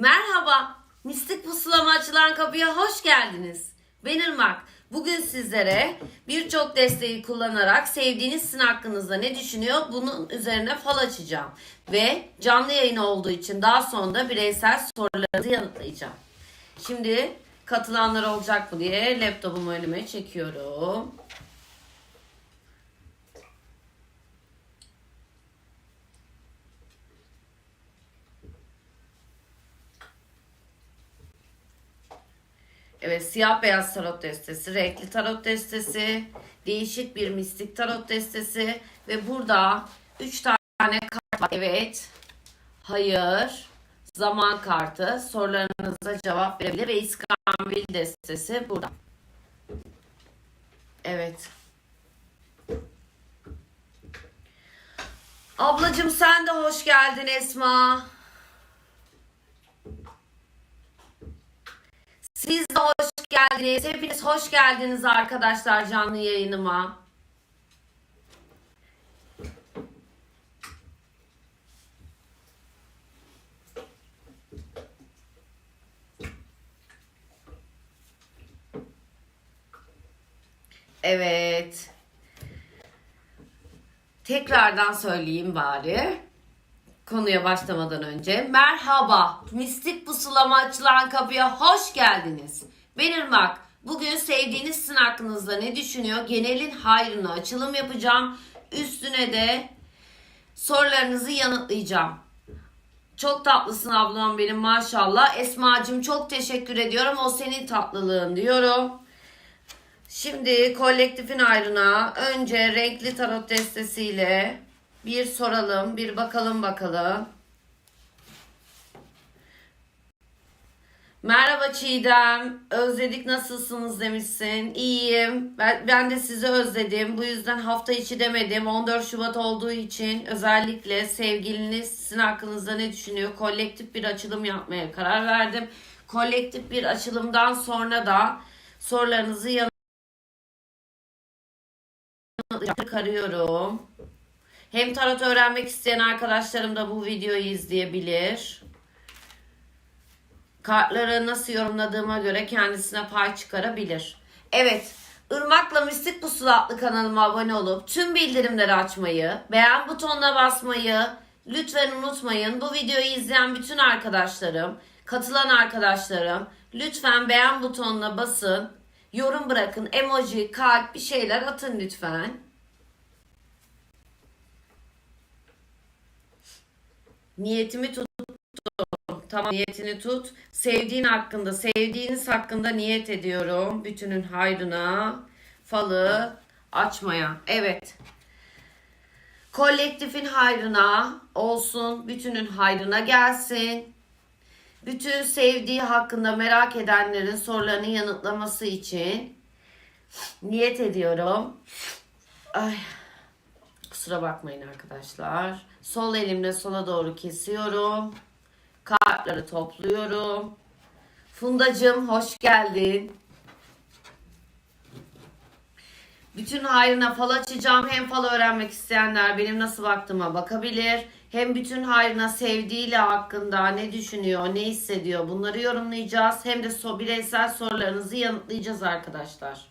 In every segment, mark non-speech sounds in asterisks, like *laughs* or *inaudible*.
Merhaba, Mistik Pusulama açılan kapıya hoş geldiniz. Ben Irmak. Bugün sizlere birçok desteği kullanarak sevdiğiniz sizin hakkınızda ne düşünüyor bunun üzerine fal açacağım. Ve canlı yayın olduğu için daha sonra da bireysel sorularınızı yanıtlayacağım. Şimdi katılanlar olacak mı diye laptopumu önüme çekiyorum. Evet siyah beyaz tarot destesi, renkli tarot destesi, değişik bir mistik tarot destesi ve burada 3 tane kart var. Evet, hayır, zaman kartı sorularınıza cevap verebilir ve iskambil destesi burada. Evet. Ablacım sen de hoş geldin Esma. Siz de hoş geldiniz. Hepiniz hoş geldiniz arkadaşlar canlı yayınıma. Evet. Tekrardan söyleyeyim bari konuya başlamadan önce. Merhaba, mistik pusulama açılan kapıya hoş geldiniz. Ben Irmak. Bugün sevdiğiniz sizin hakkınızda ne düşünüyor? Genelin hayrına açılım yapacağım. Üstüne de sorularınızı yanıtlayacağım. Çok tatlısın ablam benim maşallah. Esma'cığım çok teşekkür ediyorum. O senin tatlılığın diyorum. Şimdi kolektifin ayrına önce renkli tarot destesiyle bir soralım, bir bakalım bakalım. Merhaba Çiğdem, özledik nasılsınız demişsin. İyiyim, ben, ben de sizi özledim. Bu yüzden hafta içi demedim. 14 Şubat olduğu için özellikle sevgiliniz sizin hakkınızda ne düşünüyor? Kolektif bir açılım yapmaya karar verdim. Kolektif bir açılımdan sonra da sorularınızı yanıtlayacağım. Karıyorum. Hem tarot öğrenmek isteyen arkadaşlarım da bu videoyu izleyebilir. Kartları nasıl yorumladığıma göre kendisine pay çıkarabilir. Evet, Irmak'la Mistik Pusula adlı kanalıma abone olup tüm bildirimleri açmayı, beğen butonuna basmayı lütfen unutmayın. Bu videoyu izleyen bütün arkadaşlarım, katılan arkadaşlarım lütfen beğen butonuna basın. Yorum bırakın, emoji, kalp bir şeyler atın lütfen. Niyetimi tuttum. Tamam niyetini tut. Sevdiğin hakkında, sevdiğiniz hakkında niyet ediyorum. Bütünün hayrına, falı açmaya. Evet. Kolektifin hayrına olsun, bütünün hayrına gelsin. Bütün sevdiği hakkında merak edenlerin sorularını yanıtlaması için niyet ediyorum. Ay. Kusura bakmayın arkadaşlar. Sol elimle sola doğru kesiyorum. Kartları topluyorum. Fundacığım hoş geldin. Bütün hayrına fal açacağım. Hem fal öğrenmek isteyenler benim nasıl baktığıma bakabilir. Hem bütün hayrına sevdiğiyle hakkında ne düşünüyor, ne hissediyor bunları yorumlayacağız. Hem de so bireysel sorularınızı yanıtlayacağız arkadaşlar.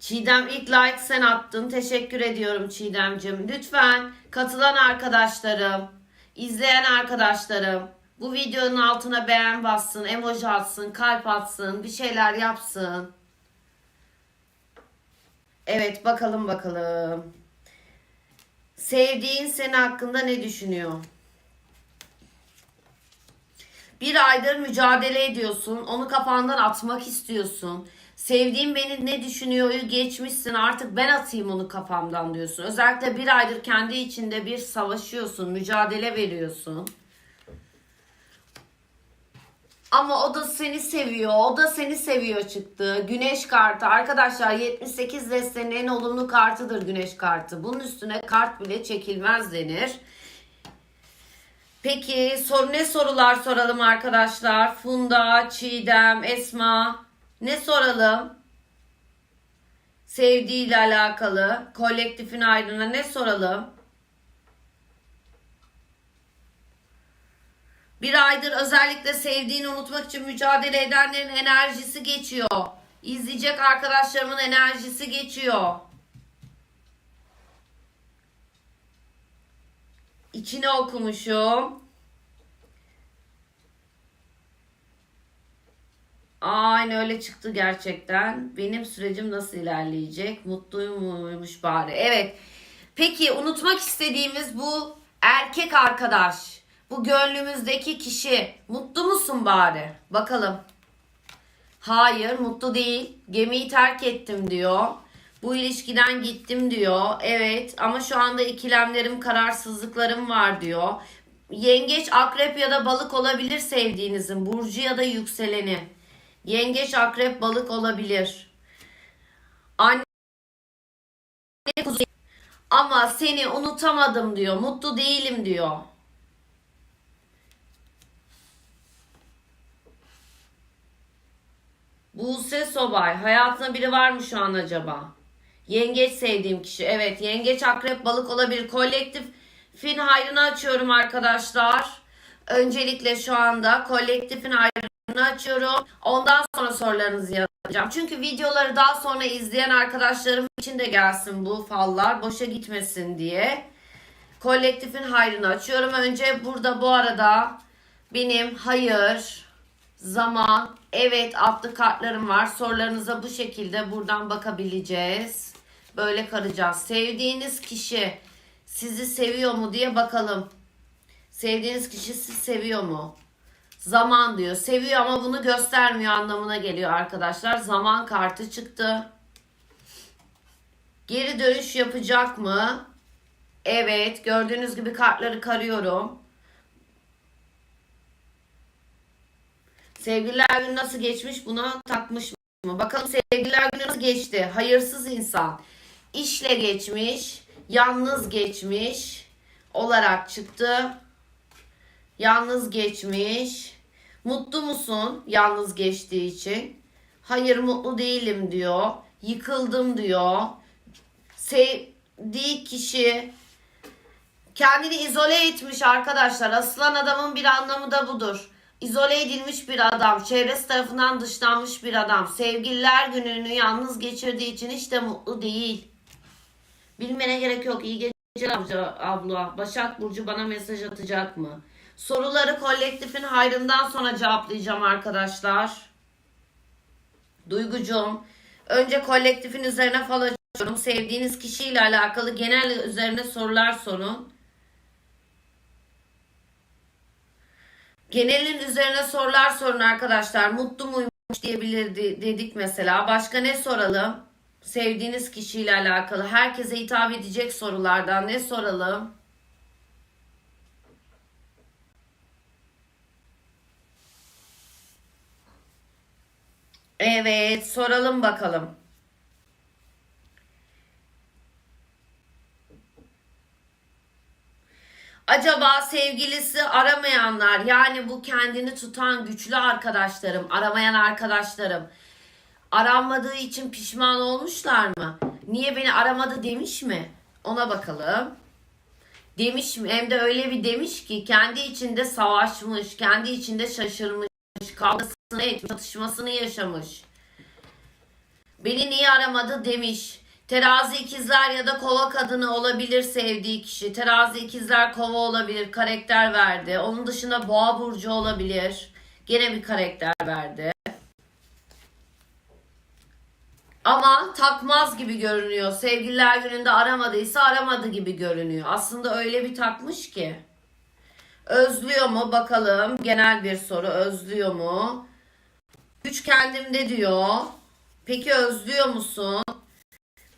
Çiğdem ilk like sen attın. Teşekkür ediyorum Çiğdemcim. Lütfen katılan arkadaşlarım, izleyen arkadaşlarım bu videonun altına beğen bassın, emoji atsın, kalp atsın, bir şeyler yapsın. Evet bakalım bakalım. Sevdiğin senin hakkında ne düşünüyor? Bir aydır mücadele ediyorsun. Onu kafandan atmak istiyorsun. Sevdiğim beni ne düşünüyor geçmişsin artık ben atayım onu kafamdan diyorsun. Özellikle bir aydır kendi içinde bir savaşıyorsun, mücadele veriyorsun. Ama o da seni seviyor, o da seni seviyor çıktı. Güneş kartı arkadaşlar 78 destenin en olumlu kartıdır güneş kartı. Bunun üstüne kart bile çekilmez denir. Peki soru ne sorular soralım arkadaşlar? Funda, Çiğdem, Esma ne soralım? Sevdiğiyle alakalı kolektifin ayrına ne soralım? Bir aydır özellikle sevdiğini unutmak için mücadele edenlerin enerjisi geçiyor. İzleyecek arkadaşlarımın enerjisi geçiyor. İçine okumuşum. Aynen öyle çıktı gerçekten. Benim sürecim nasıl ilerleyecek? Mutluymuş bari. Evet. Peki unutmak istediğimiz bu erkek arkadaş. Bu gönlümüzdeki kişi. Mutlu musun bari? Bakalım. Hayır mutlu değil. Gemiyi terk ettim diyor. Bu ilişkiden gittim diyor. Evet ama şu anda ikilemlerim, kararsızlıklarım var diyor. Yengeç, akrep ya da balık olabilir sevdiğinizin. Burcu ya da yükseleni. Yengeç, akrep, balık olabilir. Anne kuzu ama seni unutamadım diyor. Mutlu değilim diyor. Buse Sobay. Hayatında biri var mı şu an acaba? Yengeç sevdiğim kişi. Evet yengeç akrep balık olabilir. Kolektifin hayrını açıyorum arkadaşlar. Öncelikle şu anda kolektifin hayrını açıyorum. Ondan sonra sorularınızı yazacağım. Çünkü videoları daha sonra izleyen arkadaşlarım için de gelsin bu fallar. Boşa gitmesin diye. Kolektifin hayrını açıyorum. Önce burada bu arada benim hayır, zaman, evet adlı kartlarım var. Sorularınıza bu şekilde buradan bakabileceğiz. Böyle karacağız. Sevdiğiniz kişi sizi seviyor mu diye bakalım. Sevdiğiniz kişi sizi seviyor mu? Zaman diyor. Seviyor ama bunu göstermiyor anlamına geliyor arkadaşlar. Zaman kartı çıktı. Geri dönüş yapacak mı? Evet. Gördüğünüz gibi kartları karıyorum. Sevgililer günü nasıl geçmiş buna takmış mı? Bakalım sevgililer günü nasıl geçti? Hayırsız insan. İşle geçmiş, yalnız geçmiş olarak çıktı. Yalnız geçmiş. Mutlu musun yalnız geçtiği için? Hayır mutlu değilim diyor. Yıkıldım diyor. Sevdiği kişi kendini izole etmiş arkadaşlar. Aslan adamın bir anlamı da budur. İzole edilmiş bir adam, çevresi tarafından dışlanmış bir adam, sevgililer gününü yalnız geçirdiği için hiç de mutlu değil. Bilmene gerek yok. İyi geceler abla. Başak Burcu bana mesaj atacak mı? Soruları kolektifin hayrından sonra cevaplayacağım arkadaşlar. Duygucuğum. Önce kolektifin üzerine fal açıyorum. Sevdiğiniz kişiyle alakalı genel üzerine sorular sorun. Genelin üzerine sorular sorun arkadaşlar. Mutlu muymuş diyebilir dedik mesela. Başka ne soralım? Sevdiğiniz kişiyle alakalı. Herkese hitap edecek sorulardan ne soralım? Evet, soralım bakalım. Acaba sevgilisi aramayanlar yani bu kendini tutan güçlü arkadaşlarım, aramayan arkadaşlarım aranmadığı için pişman olmuşlar mı? Niye beni aramadı demiş mi? Ona bakalım. Demiş mi? Hem de öyle bir demiş ki kendi içinde savaşmış, kendi içinde şaşırmış, kavgasını etmiş, çatışmasını yaşamış. Beni niye aramadı demiş. Terazi ikizler ya da kova kadını olabilir sevdiği kişi. Terazi ikizler kova olabilir. Karakter verdi. Onun dışında boğa burcu olabilir. Gene bir karakter verdi. Ama takmaz gibi görünüyor. Sevgililer gününde aramadıysa aramadı gibi görünüyor. Aslında öyle bir takmış ki. Özlüyor mu bakalım. Genel bir soru. Özlüyor mu? Güç kendimde diyor. Peki özlüyor musun?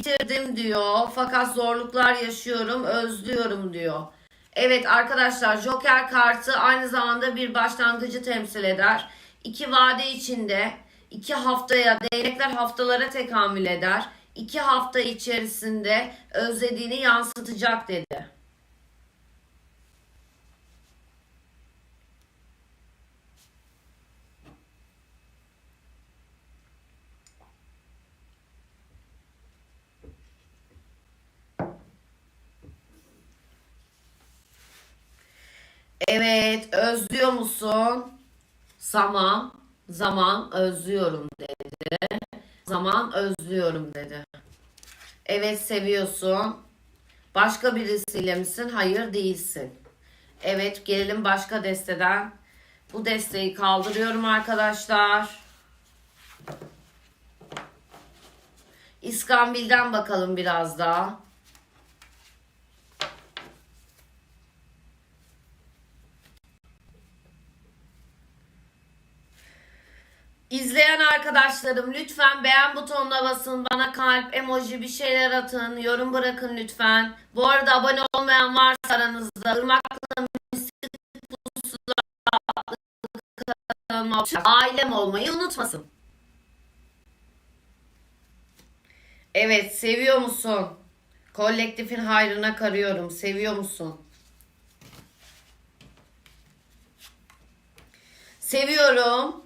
bitirdim diyor. Fakat zorluklar yaşıyorum, özlüyorum diyor. Evet arkadaşlar Joker kartı aynı zamanda bir başlangıcı temsil eder. İki vade içinde iki haftaya değnekler haftalara tekamül eder. İki hafta içerisinde özlediğini yansıtacak dedi. Evet, özlüyor musun? Zaman, zaman özlüyorum dedi. Zaman özlüyorum dedi. Evet, seviyorsun. Başka birisiyle misin? Hayır, değilsin. Evet, gelelim başka desteden. Bu desteği kaldırıyorum arkadaşlar. İskambil'den bakalım biraz daha. İzleyen arkadaşlarım lütfen beğen butonuna basın. Bana kalp, emoji bir şeyler atın. Yorum bırakın lütfen. Bu arada abone olmayan varsa aranızda Irmak'la Mistik ailem olmayı unutmasın. Evet seviyor musun? Kolektifin hayrına karıyorum. Seviyor musun? Seviyorum.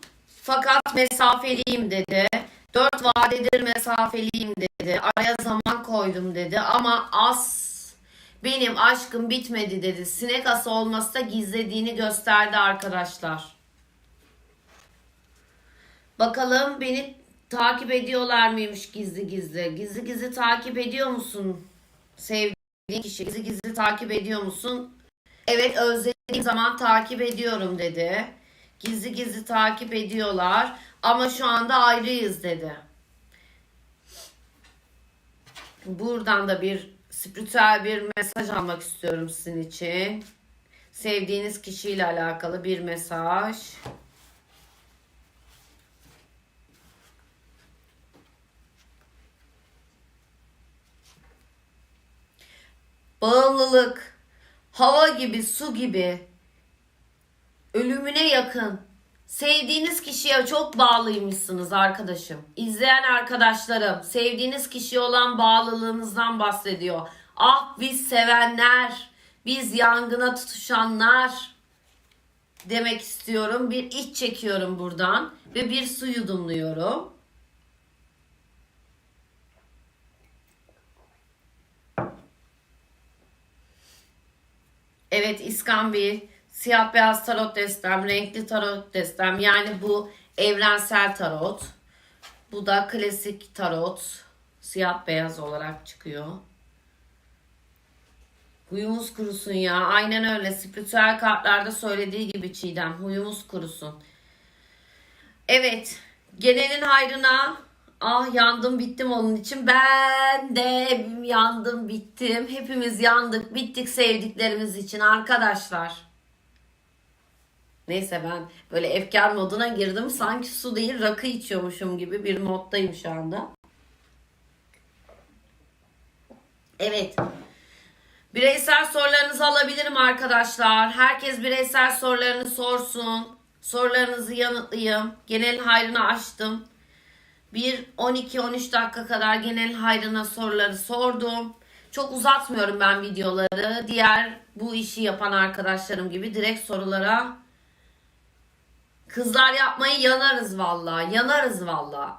Fakat mesafeliyim dedi. Dört vadedir mesafeliyim dedi. Araya zaman koydum dedi. Ama as benim aşkım bitmedi dedi. Sinek ası olması da gizlediğini gösterdi arkadaşlar. Bakalım beni takip ediyorlar mıymış gizli gizli? Gizli gizli takip ediyor musun? Sevdiğin kişi gizli gizli takip ediyor musun? Evet özlediğim zaman takip ediyorum dedi. Gizli gizli takip ediyorlar ama şu anda ayrıyız dedi. Buradan da bir spiritüel bir mesaj almak istiyorum sizin için. Sevdiğiniz kişiyle alakalı bir mesaj. Bağımlılık, hava gibi, su gibi, ölümüne yakın. Sevdiğiniz kişiye çok bağlıymışsınız arkadaşım. İzleyen arkadaşlarım, sevdiğiniz kişiye olan bağlılığınızdan bahsediyor. Ah biz sevenler, biz yangına tutuşanlar demek istiyorum. Bir iç çekiyorum buradan ve bir su yudumluyorum. Evet İskambil, siyah beyaz tarot destem, renkli tarot destem. Yani bu evrensel tarot. Bu da klasik tarot. Siyah beyaz olarak çıkıyor. Huyumuz kurusun ya. Aynen öyle. Spiritüel kartlarda söylediği gibi Çiğdem. Huyumuz kurusun. Evet. Genelin hayrına ah yandım bittim onun için. Ben de yandım bittim. Hepimiz yandık bittik sevdiklerimiz için arkadaşlar. Neyse ben böyle efkar moduna girdim. Sanki su değil rakı içiyormuşum gibi bir moddayım şu anda. Evet. Bireysel sorularınızı alabilirim arkadaşlar. Herkes bireysel sorularını sorsun. Sorularınızı yanıtlayayım. Genel hayrını açtım. Bir 12-13 dakika kadar genel hayrına soruları sordum. Çok uzatmıyorum ben videoları. Diğer bu işi yapan arkadaşlarım gibi direkt sorulara Kızlar yapmayı yanarız vallahi. Yanarız vallahi.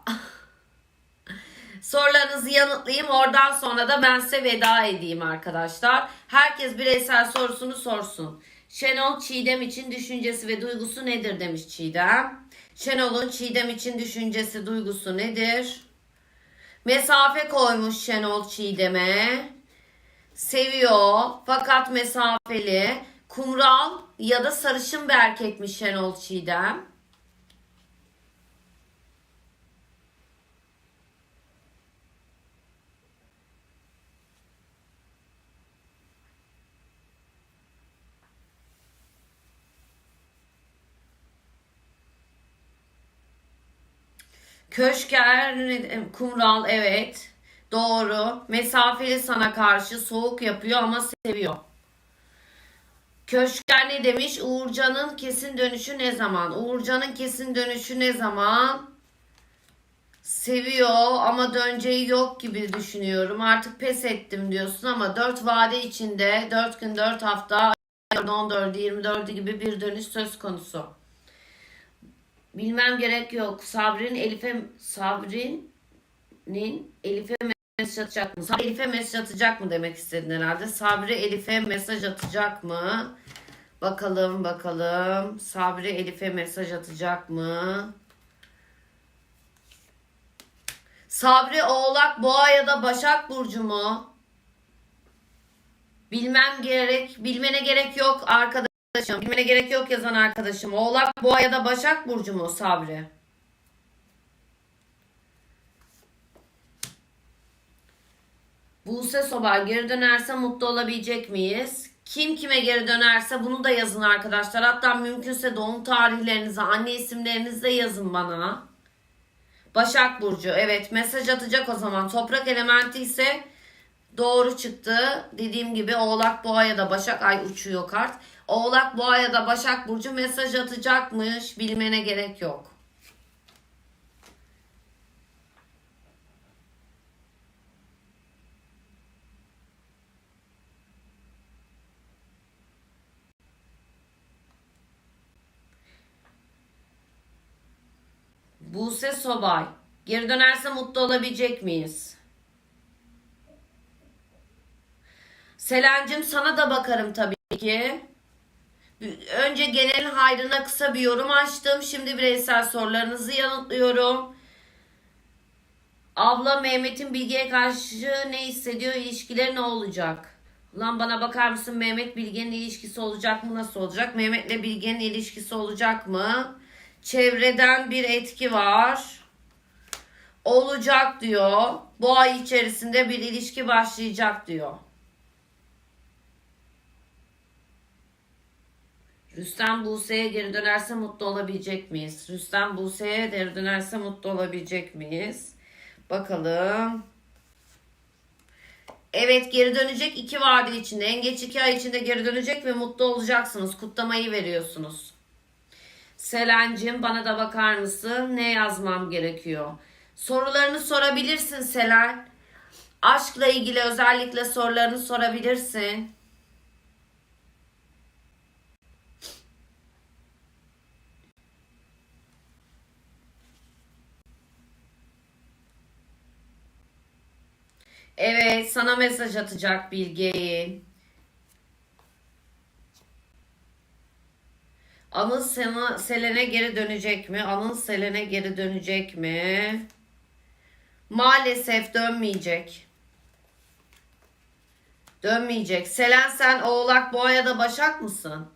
Sorularınızı yanıtlayayım. Oradan sonra da ben size veda edeyim arkadaşlar. Herkes bireysel sorusunu sorsun. Şenol Çiğdem için düşüncesi ve duygusu nedir demiş Çiğdem. Şenol'un Çiğdem için düşüncesi, duygusu nedir? Mesafe koymuş Şenol Çiğdem'e. Seviyor fakat mesafeli. Kumral ya da sarışın bir erkekmiş Şenol Çiğdem. Köşker, kumral evet. Doğru. Mesafeli sana karşı soğuk yapıyor ama seviyor. Köşker ne demiş? Uğurcan'ın kesin dönüşü ne zaman? Uğurcan'ın kesin dönüşü ne zaman? Seviyor ama döneceği yok gibi düşünüyorum. Artık pes ettim diyorsun ama 4 vade içinde 4 gün 4 hafta 14 24 gibi bir dönüş söz konusu. Bilmem gerek yok. Sabrin Elif'e Sabrin'in Elif'e mesaj atacak mı? Sabri Elif'e mesaj atacak mı demek istedin herhalde. Sabri Elif'e mesaj atacak mı? Bakalım bakalım. Sabri Elif'e mesaj atacak mı? Sabri Oğlak Boğa ya da Başak Burcu mu? Bilmem gerek, bilmene gerek yok arkadaşım. Bilmene gerek yok yazan arkadaşım. Oğlak Boğa ya da Başak Burcu mu Sabri? Buse Sobay geri dönerse mutlu olabilecek miyiz? Kim kime geri dönerse bunu da yazın arkadaşlar. Hatta mümkünse doğum tarihlerinizi, anne isimlerinizi de yazın bana. Başak Burcu evet mesaj atacak o zaman. Toprak elementi ise doğru çıktı. Dediğim gibi Oğlak Boğa ya da Başak ay uçuyor kart. Oğlak Boğa ya da Başak Burcu mesaj atacakmış. Bilmene gerek yok. Buse Sobay. Geri dönerse mutlu olabilecek miyiz? Selen'cim sana da bakarım tabii ki. Önce genel hayrına kısa bir yorum açtım. Şimdi bireysel sorularınızı yanıtlıyorum. Abla Mehmet'in Bilge'ye karşı ne hissediyor? İlişkileri ne olacak? Lan bana bakar mısın Mehmet Bilge'nin ilişkisi olacak mı? Nasıl olacak? Mehmet'le Bilge'nin ilişkisi olacak mı? Çevreden bir etki var. Olacak diyor. Bu ay içerisinde bir ilişki başlayacak diyor. Rüstem Buse'ye geri dönerse mutlu olabilecek miyiz? Rüstem Buse'ye geri dönerse mutlu olabilecek miyiz? Bakalım. Evet geri dönecek iki vade içinde. En geç iki ay içinde geri dönecek ve mutlu olacaksınız. Kutlamayı veriyorsunuz. Selen'cim bana da bakar mısın? Ne yazmam gerekiyor? Sorularını sorabilirsin Selen. Aşkla ilgili özellikle sorularını sorabilirsin. Evet, sana mesaj atacak Bilge'yi. Anıl Sena, Selen'e geri dönecek mi? Anıl Selen'e geri dönecek mi? Maalesef dönmeyecek. Dönmeyecek. Selen sen Oğlak, Boğa ya da Başak mısın?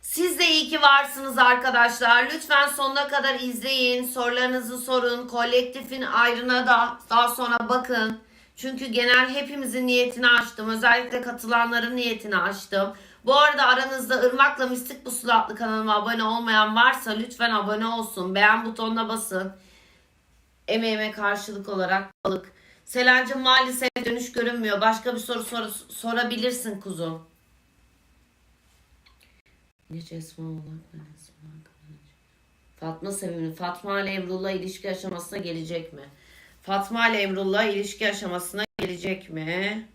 Siz de iyi ki varsınız arkadaşlar. Lütfen sonuna kadar izleyin. Sorularınızı sorun. Kolektifin ayrına da daha sonra bakın. Çünkü genel hepimizin niyetini açtım. Özellikle katılanların niyetini açtım. Bu arada aranızda Irmak'la Mistik Pusula adlı kanalıma abone olmayan varsa lütfen abone olsun. Beğen butonuna basın. Emeğime karşılık olarak balık. Selancım maalesef dönüş görünmüyor. Başka bir soru sor sorabilirsin kuzum. Geç Esma Kılıç. Fatma Sevimli. Fatma ile Emrullah ilişki aşamasına gelecek mi? Fatma ile Emrullah ilişki aşamasına gelecek mi?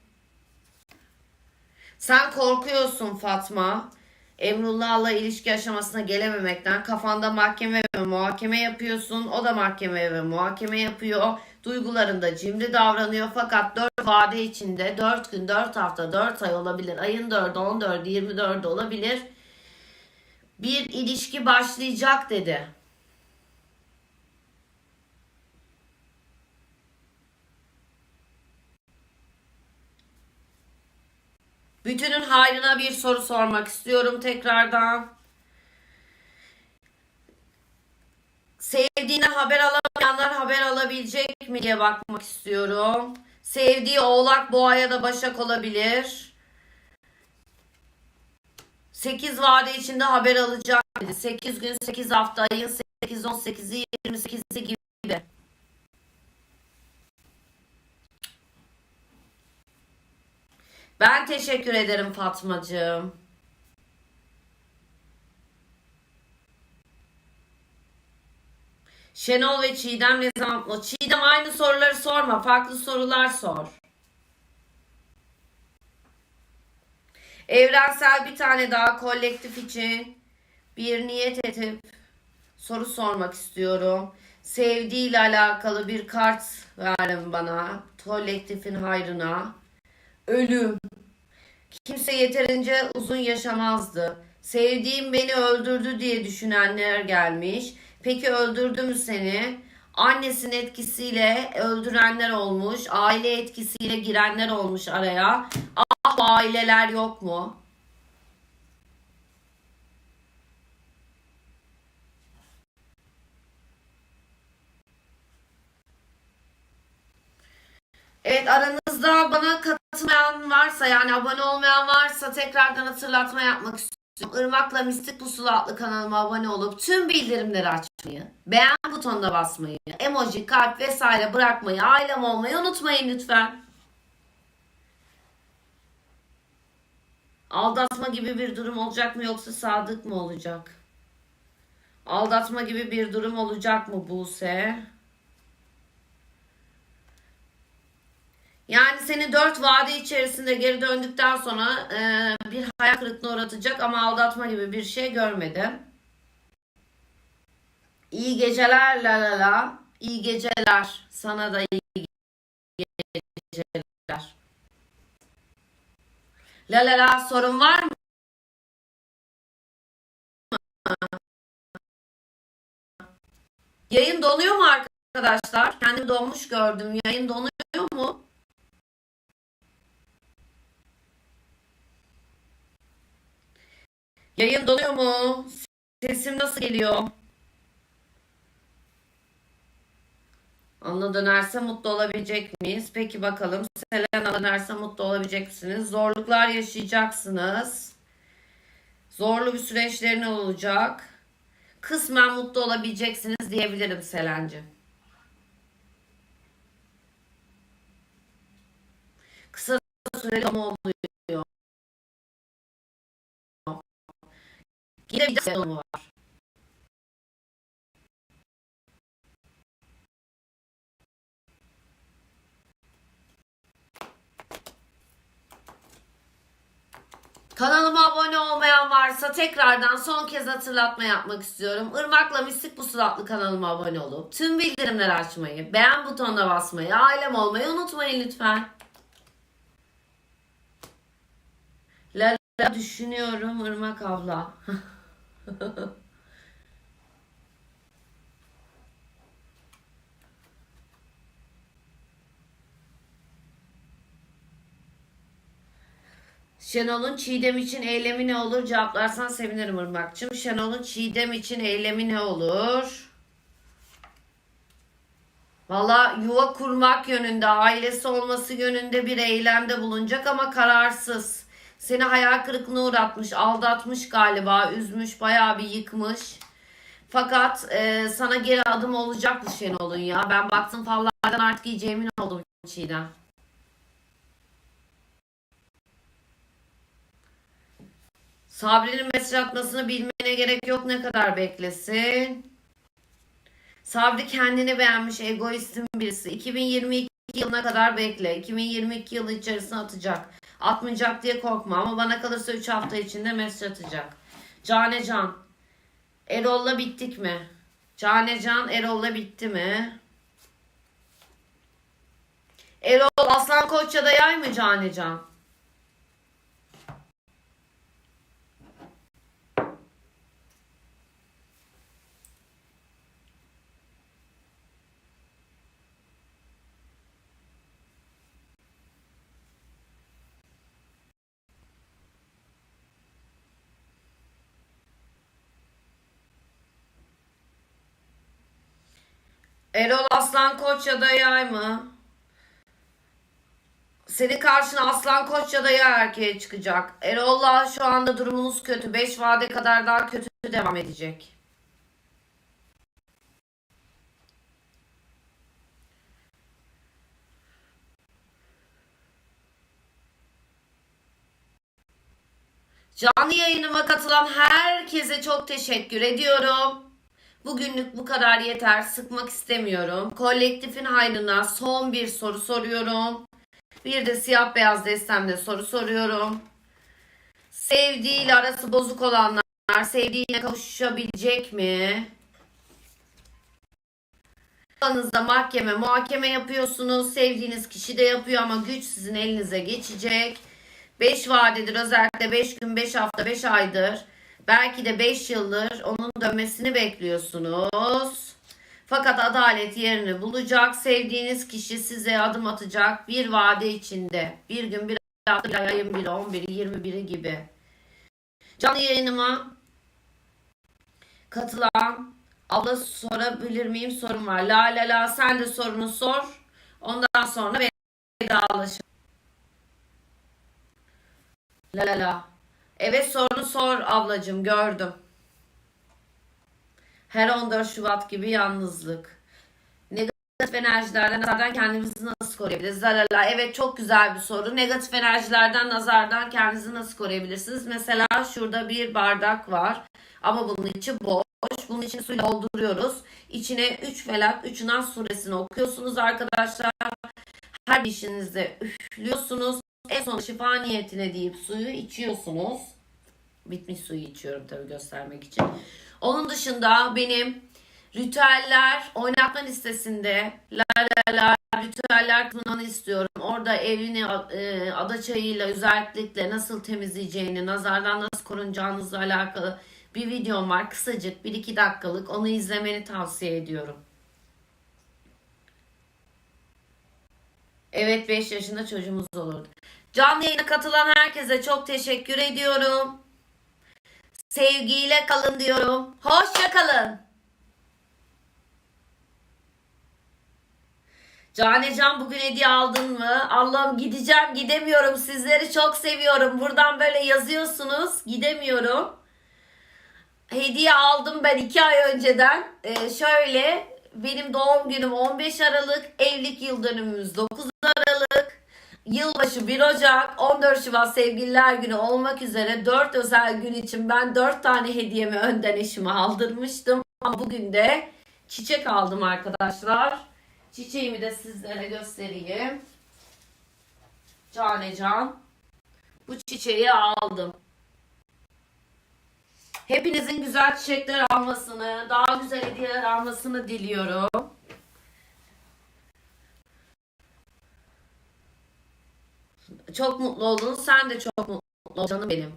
Sen korkuyorsun Fatma. Emrullah'la ilişki aşamasına gelememekten kafanda mahkeme ve muhakeme yapıyorsun. O da mahkeme ve muhakeme yapıyor. Duygularında cimri davranıyor fakat 4 vade içinde 4 gün, 4 hafta, 4 ay olabilir. Ayın 4'ü, 14'ü, 24'ü olabilir. Bir ilişki başlayacak dedi. Bütünün hayrına bir soru sormak istiyorum tekrardan. Sevdiğine haber alamayanlar haber alabilecek mi diye bakmak istiyorum. Sevdiği oğlak, boğa ya da başak olabilir. 8 vade içinde haber alacak dedi. 8 gün, 8 hafta, ayın 8, 18'i, 28'i gibi. Ben teşekkür ederim Fatmacığım. Şenol ve Çiğdem ne zaman? Çiğdem aynı soruları sorma. Farklı sorular sor. Evrensel bir tane daha kolektif için bir niyet edip soru sormak istiyorum. Sevdiğiyle alakalı bir kart verin bana. Kolektifin hayrına. Ölüm. Kimse yeterince uzun yaşamazdı. Sevdiğim beni öldürdü diye düşünenler gelmiş. Peki öldürdü mü seni? Annesinin etkisiyle öldürenler olmuş. Aile etkisiyle girenler olmuş araya. Ah aileler yok mu? Evet aranızda bana katılmayan varsa yani abone olmayan varsa tekrardan hatırlatma yapmak istiyorum. Irmak'la Mistik Pusula adlı kanalıma abone olup tüm bildirimleri açmayı, beğen butonuna basmayı, emoji, kalp vesaire bırakmayı, ailem olmayı unutmayın lütfen. Aldatma gibi bir durum olacak mı yoksa sadık mı olacak? Aldatma gibi bir durum olacak mı Buse? Yani seni dört vade içerisinde geri döndükten sonra e, bir hayal kırıklığına uğratacak ama aldatma gibi bir şey görmedim. İyi geceler la la la. İyi geceler. Sana da iyi geceler. La la la sorun var mı? Yayın donuyor mu arkadaşlar? Kendimi donmuş gördüm. Yayın donuyor mu? Yayın donuyor mu? Sesim nasıl geliyor? Anla dönerse mutlu olabilecek miyiz? Peki bakalım. Selena dönerse mutlu olabilecek misiniz? Zorluklar yaşayacaksınız. Zorlu bir süreçlerin olacak. Kısmen mutlu olabileceksiniz diyebilirim Selenci. Kısa süreli ama oluyor. Yine bir de var. Kanalıma abone olmayan varsa tekrardan son kez hatırlatma yapmak istiyorum. Irmak'la Mistik Pusula adlı kanalıma abone olup tüm bildirimleri açmayı, beğen butonuna basmayı, ailem olmayı unutmayın lütfen. La la düşünüyorum Irmak abla. *laughs* *laughs* Şenol'un Çiğdem için eylemi ne olur? Cevaplarsan sevinirim Irmak'cığım. Şenol'un Çiğdem için eylemi ne olur? Valla yuva kurmak yönünde, ailesi olması yönünde bir eylemde bulunacak ama kararsız. Seni hayal kırıklığına uğratmış, aldatmış galiba, üzmüş, bayağı bir yıkmış. Fakat e, sana geri adım olacak bu Şenol'un ya. Ben baktım fallardan artık iyice emin oldum Çiğdem. Sabri'nin mesaj atmasını bilmene gerek yok ne kadar beklesin. Sabri kendini beğenmiş egoistin birisi. 2022 yılına kadar bekle. 2022 yılı içerisine atacak. Atmayacak diye korkma ama bana kalırsa 3 hafta içinde mesaj atacak. Cane Can. Erol'la bittik mi? Cane Can Erol'la bitti mi? Erol Aslan Koçya'da yay mı Cane Can? Erol Aslan Koç ya da yay mı? Senin karşına Aslan Koç ya da yay erkeğe çıkacak. Erol'la şu anda durumunuz kötü. 5 vade kadar daha kötü devam edecek. Canlı yayınıma katılan herkese çok teşekkür ediyorum. Bugünlük bu kadar yeter. Sıkmak istemiyorum. Kolektifin hayrına son bir soru soruyorum. Bir de siyah beyaz destemde soru soruyorum. Sevdiğiyle arası bozuk olanlar sevdiğine kavuşabilecek mi? Aranızda mahkeme, muhakeme yapıyorsunuz. Sevdiğiniz kişi de yapıyor ama güç sizin elinize geçecek. 5 vadedir özellikle 5 gün, 5 hafta, 5 aydır. Belki de 5 yıldır onun dönmesini bekliyorsunuz. Fakat adalet yerini bulacak. Sevdiğiniz kişi size adım atacak bir vade içinde. Bir gün, bir hafta, bir ayın biri, 11'i, 21'i gibi. Canlı yayınıma katılan abla sorabilir miyim sorum var. La la la sen de sorunu sor. Ondan sonra vedalaşın. La la la. Evet sorunu sor ablacığım gördüm. Her 14 Şubat gibi yalnızlık. Negatif enerjilerden, nazardan kendimizi nasıl koruyabiliriz? La la la. Evet çok güzel bir soru. Negatif enerjilerden, nazardan kendinizi nasıl koruyabilirsiniz? Mesela şurada bir bardak var. Ama bunun içi boş. Bunun içini suyla dolduruyoruz. İçine 3 felak, 3 nas suresini okuyorsunuz arkadaşlar. Her işinizde üflüyorsunuz. En son şifa niyetine deyip suyu içiyorsunuz. Bitmiş suyu içiyorum tabii göstermek için. Onun dışında benim ritüeller oynatma listesinde la la la ritüeller kısmını istiyorum. Orada evini e, ada çayıyla özellikle nasıl temizleyeceğini, nazardan nasıl korunacağınızla alakalı bir videom var. Kısacık 1-2 dakikalık. Onu izlemeni tavsiye ediyorum. Evet 5 yaşında çocuğumuz olurdu. Canlı yayına katılan herkese çok teşekkür ediyorum. Sevgiyle kalın diyorum. Hoşça kalın. Canecan bugün hediye aldın mı? Allah'ım gideceğim gidemiyorum. Sizleri çok seviyorum. Buradan böyle yazıyorsunuz. Gidemiyorum. Hediye aldım ben iki ay önceden. Ee, şöyle benim doğum günüm 15 Aralık. Evlilik yıl dönümümüz 9 Aralık. Yılbaşı 1 Ocak, 14 Şubat Sevgililer Günü olmak üzere 4 özel gün için ben 4 tane hediyemi önden eşime aldırmıştım. Ama bugün de çiçek aldım arkadaşlar. Çiçeğimi de sizlere göstereyim. Cane can. Bu çiçeği aldım. Hepinizin güzel çiçekler almasını, daha güzel hediyeler almasını diliyorum. Çok mutlu olun. Sen de çok mutlu canım benim.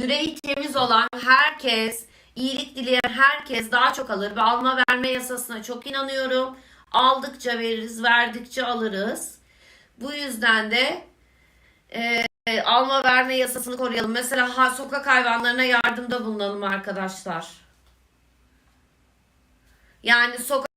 Yüreği temiz olan herkes, iyilik dileyen herkes daha çok alır. Ve alma verme yasasına çok inanıyorum. Aldıkça veririz, verdikçe alırız. Bu yüzden de e, alma verme yasasını koruyalım. Mesela ha, sokak hayvanlarına yardımda bulunalım arkadaşlar. Yani sokak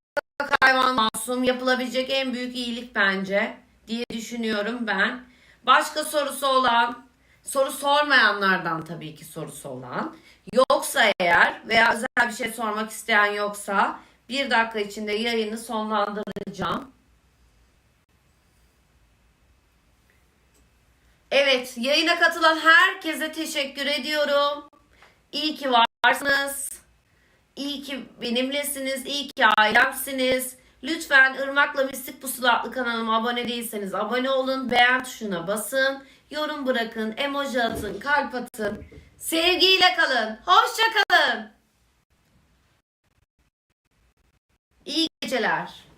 hayvan masum yapılabilecek en büyük iyilik bence diye düşünüyorum ben. Başka sorusu olan, soru sormayanlardan tabii ki sorusu olan. Yoksa eğer veya özel bir şey sormak isteyen yoksa bir dakika içinde yayını sonlandıracağım. Evet, yayına katılan herkese teşekkür ediyorum. İyi ki varsınız. İyi ki benimlesiniz. İyi ki ailemsiniz. Lütfen Irmak'la Mistik Pusula adlı kanalıma abone değilseniz abone olun. Beğen tuşuna basın. Yorum bırakın. Emoji atın. Kalp atın. Sevgiyle kalın. Hoşça kalın. İyi geceler.